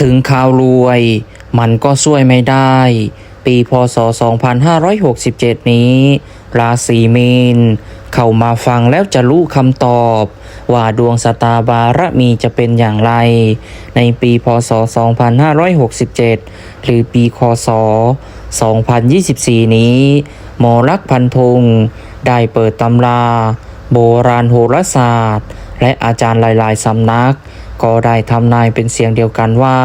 ถึงข่าวรวย มันก็ช่วยไม่ได้ ปีพศ 2567 นี้ ราศีมีนเข้ามาฟังแล้วจะรู้คำตอบ ว่าดวงสตาบารมีจะเป็นอย่างไร ในปีพศ 2567 หรือปีคศ 2024 นี้ หมอลักษณ์พันธงได้เปิดตำรา โบราณโหราศาสตร์ และอาจารย์หลาย ๆ สำนัก ก็ได้ทำนายเป็นเสียงเดียวกันว่า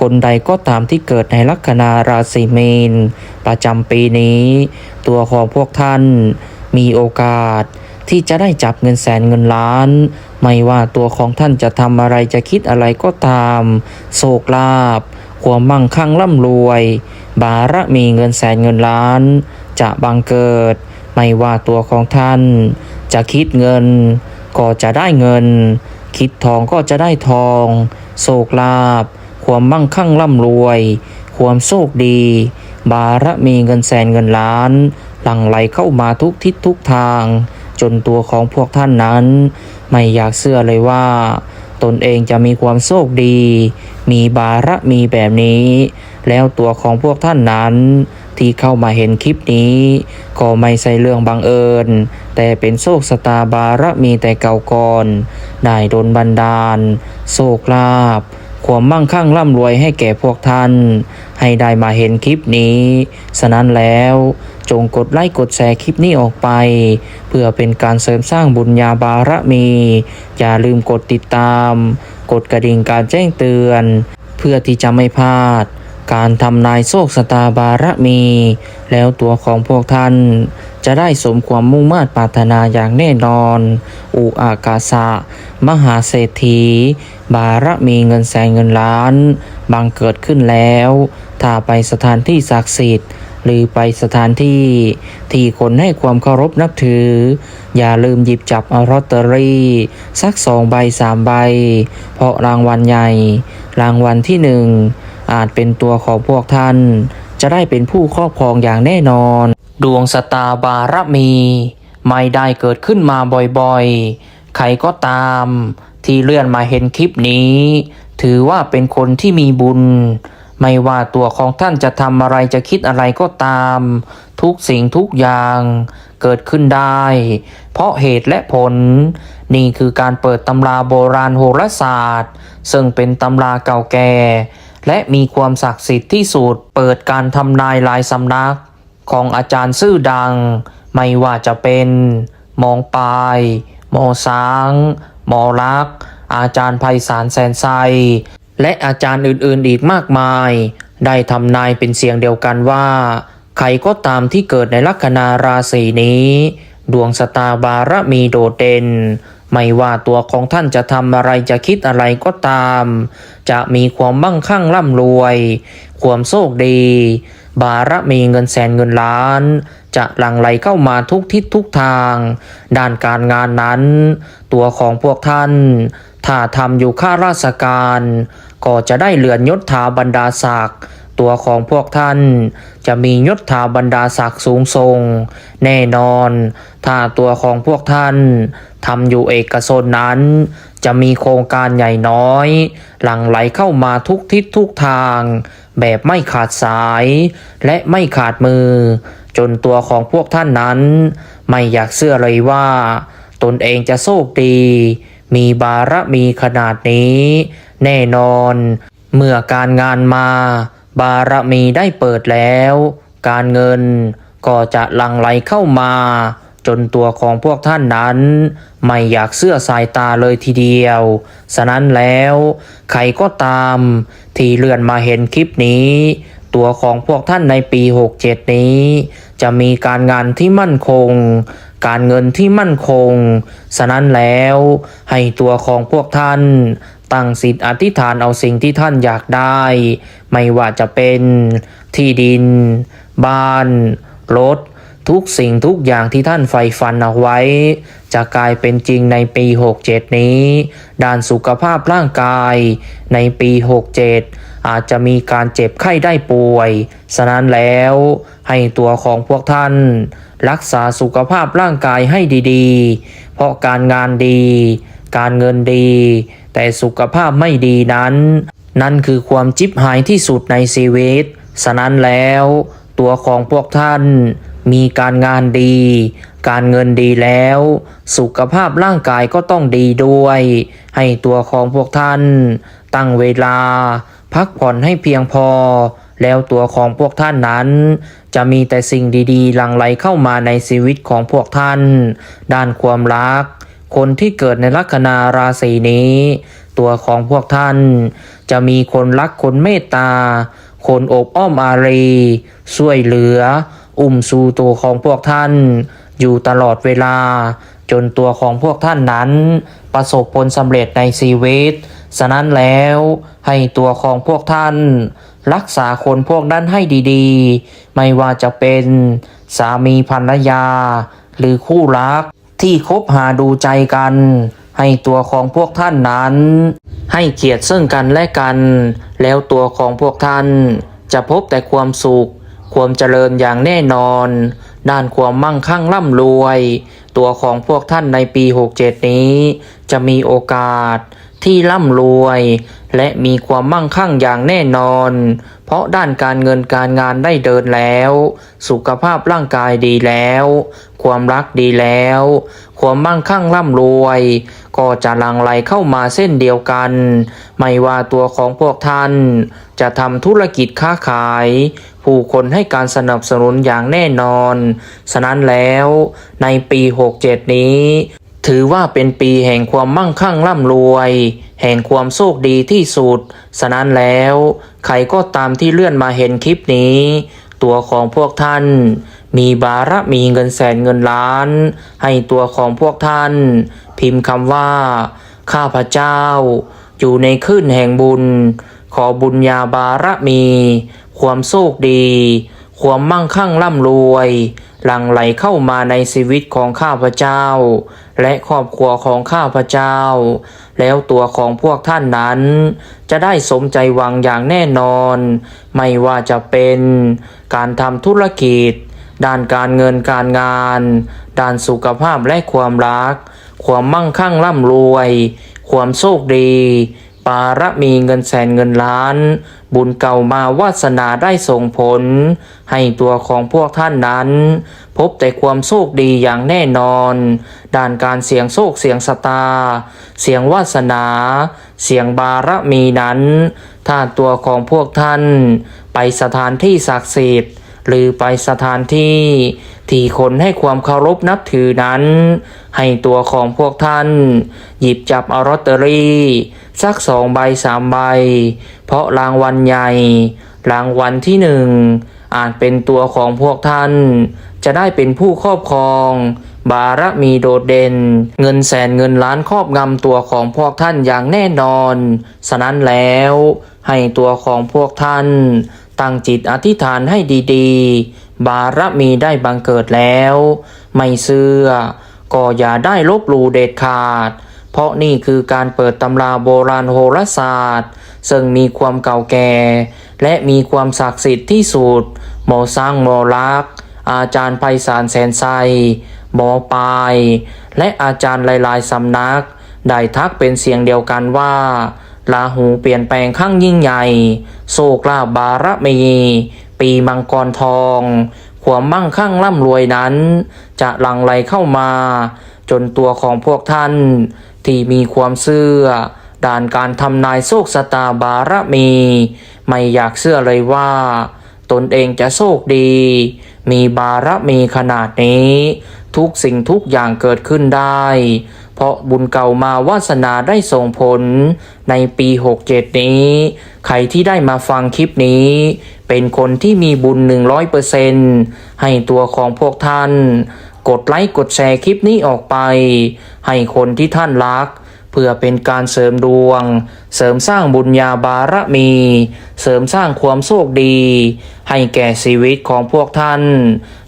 คนใดก็ตามที่เกิดในลัคนาราศีมีนประจำปีนี้ ตัวของพวกท่านมีโอกาสที่จะได้จับเงินแสนเงินล้าน ไม่ว่าตัวของท่านจะทำอะไรจะคิดอะไรก็ตาม โศกลาบความมั่งคั่งร่ำรวย บารมีเงินแสนเงินล้าน จะบังเกิด ไม่ว่าตัวของท่าน จะคิดเงิน ก็จะได้เงิน คิดทองก็จะได้ทอง โศกลาบ ความมั่งคั่งร่ำรวย ความโชคดี บารมีเงินแสนเงินล้าน หลั่งไหลเข้ามาทุกทิศทุกทาง จนตัวของพวกท่านนั้น ไม่อยากเชื่อเลยว่า ตนเองจะมีความโชคดี มีบารมีแบบนี้ แล้วตัวของพวกท่านนั้น ที่เข้ามาเห็นคลิปนี้ ก็ไม่ใช่เรื่องบังเอิญ แต่เป็นโชคสตาบารมีแต่เก่าก่อนได้ดนบันดาล โชคลาภความมั่งคั่งร่ำรวยให้แก่พวกท่าน ให้ได้มาเห็นคลิปนี้ ฉะนั้นแล้วจงกดไลค์กดแชร์คลิปนี้ออกไป เพื่อเป็นการเสริมสร้างบุญญาบารมี อย่าลืมกดติดตาม กดกระดิ่งการแจ้งเตือน เพื่อที่จะไม่พลาด การทำนายโชคสตาบารมี แล้วตัวของพวกท่าน จะได้สมความมุ่งมา่ปรารถนาอย่างแน่นอน อุอากาสะ มหาเศรษฐี บารมีเงินแสนเงินล้าน บังเกิดขึ้นแล้ว ถ้าไปสถานที่ศักดิ์สิทธิ์ หรือไปสถานที่ ที่คนให้ความเคารพนับถือ อย่าลืมหยิบจับเอาลอตเตอรี่ สักสองใบสามใบ เพราะรางวัลใหญ่ รางวัลที่หนึ่ง อาจเป็นตัวของพวกท่าน จะได้เป็นผู้ครอบครองอย่างแน่นอน ดวงสตาบารมี ไม่ได้เกิดขึ้นมาบ่อยๆ ใครก็ตาม ที่เลื่อนมาเห็นคลิปนี้ ถือว่าเป็นคนที่มีบุญ ไม่ว่าตัวของท่านจะทำอะไรจะคิดอะไรก็ตาม ทุกสิ่งทุกอย่างเกิดขึ้นได้ เพราะเหตุและผล นี่คือการเปิดตำราโบราณโหราศาสตร์ ซึ่งเป็นตำราเก่าแก่ และมีความศักดิ์สิทธิ์ที่สุดเปิดการทำนายลายสำนัก ของอาจารย์ชื่อดัง ไม่ว่าจะเป็นหมองปลายหมอสางหมอลัก อาจารย์ไพศาลแสนไซ และอาจารย์อื่นๆอีกมากมาย ได้ทำนายเป็นเสียงเดียวกันว่า ใครก็ตามที่เกิดในลัคนาราศีนี้ ดวงสตาบารมีโดดเด่น ไม่ว่าตัวของท่านจะทำอะไรจะคิดอะไรก็ตาม จะมีความมั่งคั่งร่ำรวย ความโชคดี บารมีเงินแสนเงินล้าน จะหลั่งไหลเข้ามาทุกทิศทุกทาง ด้านการงานนั้น ตัวของพวกท่าน ถ้าทำอยู่ข้าราชการ ก็จะได้เลื่อนยศถาบรรดาศักดิ์ตัวของพวกท่านจะมียศถาบรรดาศักดิ์สูงส่งแน่นอน ถ้าตัวของพวกท่าน ทำอยู่เอกชนนั้น จะมีโครงการใหญ่น้อย หลั่งไหลเข้ามาทุกทิศทุกทาง แบบไม่ขาดสาย และไม่ขาดมือ จนตัวของพวกท่านนั้น ไม่อยากเชื่อเลยว่า ตนเองจะโชคดี มีบารมีขนาดนี้ แน่นอน เมื่อการงานมา บารมีได้เปิดแล้ว การเงินก็จะหลั่งไหลเข้ามา จนตัวของพวกท่านนั้น ไม่อยากเสื้อสายตาเลยทีเดียว ฉะนั้นแล้ว ใครก็ตาม ที่เลื่อนมาเห็นคลิปนี้ ตัวของพวกท่านในปี 67 นี้ จะมีการงานที่มั่นคง การเงินที่มั่นคง ฉะนั้นแล้ว ให้ตัวของพวกท่านตั้งสิทธิ์อธิษฐานเอาสิ่งที่ท่านอยากได้ ไม่ว่าจะเป็นที่ดิน บ้าน รถ ทุกสิ่งทุกอย่างที่ท่านใฝ่ฝันเอาไว้ จะกลายเป็นจริงในปี 67 นี้ ด้านสุขภาพร่างกายในปี 67 อาจจะมีการเจ็บไข้ได้ป่วย ฉะนั้นแล้วให้ตัวของพวกท่าน รักษาสุขภาพร่างกายให้ดีๆ เพราะการงานดี การเงินดี แต่สุขภาพไม่ดีนั้น นั่นคือความจิบหายที่สุดในชีวิต ฉะนั้นแล้วตัวของพวกท่าน มีการงานดี การเงินดีแล้ว สุขภาพร่างกายก็ต้องดีด้วย ให้ตัวของพวกท่าน ตั้งเวลา พักผ่อนให้เพียงพอ แล้วตัวของพวกท่านนั้น จะมีแต่สิ่งดีๆหลั่งไหลเข้ามาในชีวิตของพวกท่าน ด้านความรัก คนที่เกิดในลัคนาราศีนี้ ตัวของพวกท่าน จะมีคนรักคนเมตตา คนอบอ้อมอารีช่วยเหลือ อุ้มสู่ตัวของพวกท่าน อยู่ตลอดเวลา จนตัวของพวกท่านนั้น ประสบผลสำเร็จในชีวิต ฉะนั้นแล้วให้ตัวของพวกท่าน รักษาคนพวกนั้นให้ดีๆ ไม่ว่าจะเป็นสามีภรรยา หรือคู่รักที่คบหาดูใจกัน ให้ตัวของพวกท่านนั้น ให้เกียรติซึ่งกันและกัน แล้วตัวของพวกท่านจะพบแต่ความสุข ความเจริญอย่างแน่นอน ด้านความมั่งคั่งร่ำรวย ตัวของพวกท่านในปี 67 นี้ จะมีโอกาสที่ร่ำรวย และมีความมั่งคั่งอย่างแน่นอน เพราะด้านการเงินการงานได้เดินแล้ว สุขภาพร่างกายดีแล้ว ความรักดีแล้ว ความมั่งคั่งร่ำรวย ก็จะหลั่งไหลเข้ามาเส้นเดียวกัน ไม่ว่าตัวของพวกท่าน จะทำธุรกิจค้าขาย ผู้คนให้การสนับสนุนอย่างแน่นอน ฉะนั้นแล้วในปี 67 นี้ ถือว่าเป็นปีแห่งความมั่งคั่งร่ำรวย แห่งความโชคดีที่สุด ฉะนั้นแล้ว ใครก็ตามที่เลื่อนมาเห็นคลิปนี้ ตัวของพวกท่าน มีบาระมีเงินแสนเงินล้าน ให้ตัวของพวกท่าน พิมพ์คำว่า ข้าพเจ้า อยู่ในคลื่นแห่งบุญ ขอบุญญาบารมี ความโชคดี ความมั่งคั่งร่ำรวย หลั่งไหลเข้ามาในชีวิตของข้าพเจ้า และครอบครัวของข้าพเจ้า แล้วตัวของพวกท่านนั้น จะได้สมใจหวังอย่างแน่นอน ไม่ว่าจะเป็น การทำธุรกิจ ด้านการเงินการงาน ด้านสุขภาพและความรัก ความมั่งคั่งร่ำรวย ความโชคดี ปาระมีเงินแสนเงินล้าน บุญเก่ามาวาสนาได้ส่งผล ให้ตัวของพวกท่านนั้น พบแต่ความโชคดีอย่างแน่นอน ด้านการเสียงโชคเสียงสตา เสียงวาสนา เสียงบารมีนั้น ถ้าตัวของพวกท่าน ไปสถานที่ศักดิ์สิทธิ์ หรือไปสถานที่ที่คนให้ความเคารพนับถือนั้น ให้ตัวของพวกท่าน หยิบจับอาลอตเตอรี่ สักสองใบสามใบ เพราะรางวัลใหญ่ รางวัลที่หนึ่งอาจเป็นตัวของพวกท่าน จะได้เป็นผู้ครอบครอง บารมีโดดเด่น เงินแสนเงินล้านครอบงำตัวของพวกท่านอย่างแน่นอน ฉะนั้นแล้วให้ตัวของพวกท่าน ตั้งจิตอธิษฐานให้ดีๆ บารมีได้บังเกิดแล้ว ไม่เชื่อก็อย่าได้ลบหลู่เด็ดขาด เพราะนี่คือการเปิดตำราโบราณโหราศาสตร์ ซึ่งมีความเก่าแก่ และมีความศักดิ์สิทธิ์ที่สุด หมอสร้างหมอรักอาจารย์ไพศาลแสนไซหมอปลาย และอาจารย์หลายๆสำนัก ได้ทักเป็นเสียงเดียวกันว่า ลาหูเปลี่ยนแปลงข้างยิ่งใหญ่ โศกลาบารมี ปีมังกรทอง ความมั่งคั่งร่ำรวยนั้น จะหลั่งไหลเข้ามา จนตัวของพวกท่าน ที่มีความเชื่อด้านการทำนายโชคชะตาบารมี ไม่อยากเชื่อเลยว่า ตนเองจะโชคดี มีบารมีขนาดนี้ ทุกสิ่งทุกอย่างเกิดขึ้นได้ เพราะบุญเก่ามาวาสนาได้ส่งผลในปี 67 นี้ ใครที่ได้มาฟังคลิปนี้ เป็นคนที่มีบุญ 100%ให้ตัวของพวกท่าน กดไลค์กดแชร์คลิปนี้ออกไป ให้คนที่ท่านรัก เพื่อเป็นการเสริมดวง เสริมสร้างบุญญาบารมี เสริมสร้างความโชคดี ให้แก่ชีวิตของพวกท่าน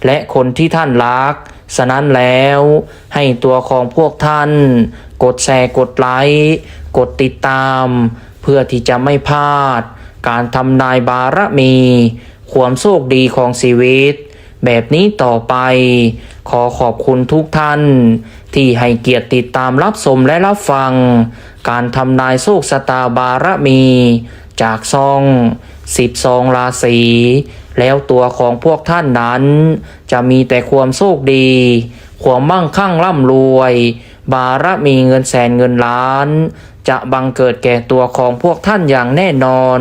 และคนที่ท่านรัก ฉะนั้นแล้วให้ตัวของพวกท่าน กดแชร์กดไลค์กดติดตาม เพื่อที่จะไม่พลาด การทำนายบารมี ความโชคดีของชีวิต แบบนี้ต่อไป ขอขอบคุณทุกท่าน ที่ให้เกียรติติดตามรับชมและรับฟัง การทำนายโชคชะตาบารมี จากซองสิบซองราศี แล้วตัวของพวกท่านนั้น จะมีแต่ความโชคดี ความมั่งคั่งร่ำรวย บารมีเงินแสนเงินล้าน จะบังเกิดแก่ตัวของพวกท่านอย่างแน่นอน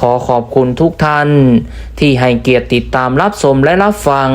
ขอขอบคุณทุกท่าน ที่ให้เกียรติติดตามรับชมและรับฟัง